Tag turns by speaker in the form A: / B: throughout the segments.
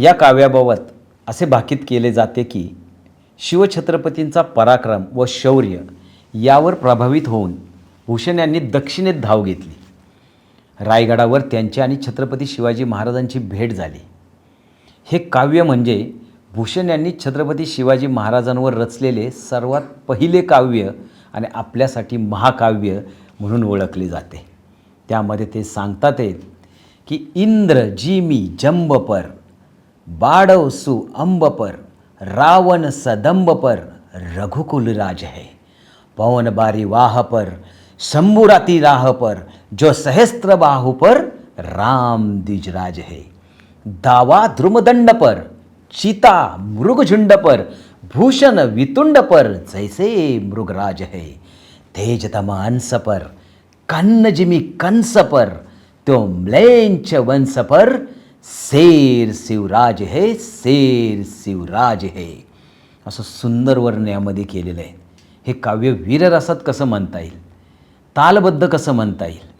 A: या काव्याबाबत असे भाकीत केले जाते की शिवछत्रपतींचा पराक्रम व शौर्य यावर प्रभावित होऊन भूषण यांनी दक्षिणेत धाव घेतली. रायगडावर त्यांची आणि छत्रपती शिवाजी महाराजांची भेट झाली. हे काव्य म्हणजे भूषण यांनी छत्रपती शिवाजी महाराजांवर रचलेले सर्वात पहिले काव्य आणि आपल्यासाठी महाकाव्य म्हणून ओळखले जाते. त्यामध्ये ते सांगतात आहेत की इंद्र जिमी जंबपर बाडवसु अंबपर रावण सदंबपर रघुकुल राज है पवन बारी वाह पर शंभुराती राह पर जो सहस्त्र बाहु पर राम द्विजराज है दावा द्रुमदंड पर चिता मृगझुंड पर भूषण वितुंड पर जैसे मृगराज है तेज तमांस पर कन्न जिमी कंस पर तो म्लेंच वंश पर शेर शिवराज है शेर शिवराज है. असं सुंदर वर्ण यामध्ये केलेलं आहे. हे काव्य वीररसात कसं म्हणता येईल? तालबद्ध कसं म्हणता येईल?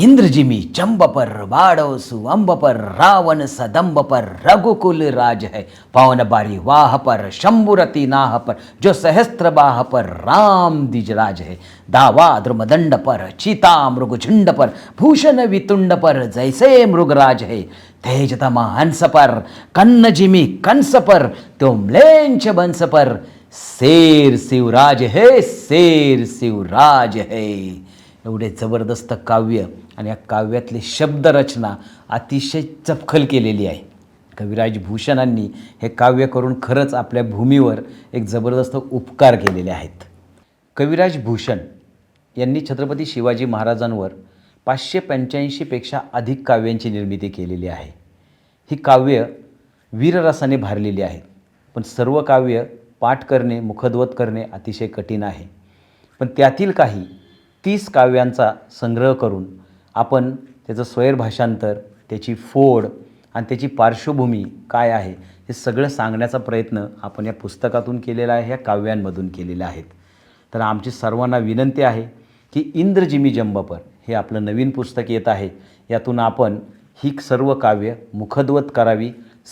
A: इंद्रजिमी चंबपर सुअंब पर रावण सदंबपर रघुकुल राज है पवन बारी वाह पर शंभुरति नाह पर जो सहस्त्र बाह पर राम दिजराज है दावा द्रुमदंड पर चिता मृगझुंड पर भूषण वितुंड पर जैसे मृगराज है तेजतमा हंस पर कन्न जिमी कंस पर तो म्लेंच बंस पर शेर शिवराज है शेर शिवराज है एवढे जबरदस्त काव्य आणि या काव्यातली शब्दरचना अतिशय चपखल केलेली आहे. कविराज भूषणांनी हे काव्य करून खरंच आपल्या भूमीवर एक जबरदस्त उपकार केलेले आहेत. कविराज भूषण यांनी छत्रपती शिवाजी महाराजांवर पाचशे पंच्याऐंशीपेक्षा अधिक काव्यांची निर्मिती केलेली आहे. ही काव्य वीररसाने भारलेली आहेत पण सर्व काव्य पाठ करणे मुखद्वत करणे अतिशय कठीण आहे. पण त्यातील काही तीस काव्यांचा संग्रह करून आपण त्याचं स्वैर भाषांतर त्याची फोड आणि त्याची पार्श्वभूमी काय आहे हे सगळं सांगण्याचा प्रयत्न आपण या पुस्तकातून केलेला आहे ह्या काव्यांमधून केलेल्या आहेत. तर आमची सर्वांना विनंती आहे की इंद्रजिमी जंबपर हे आपलं नवीन पुस्तक येत आहे. यातून आपण ही सर्व काव्य मुखद्वत करावी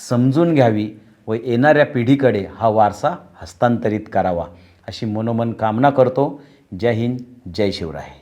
A: समजून घ्यावी व येणाऱ्या पिढीकडे हा वारसा हस्तांतरित करावा अशी मनोमन कामना करतो. जय हिंद जय शिवराय.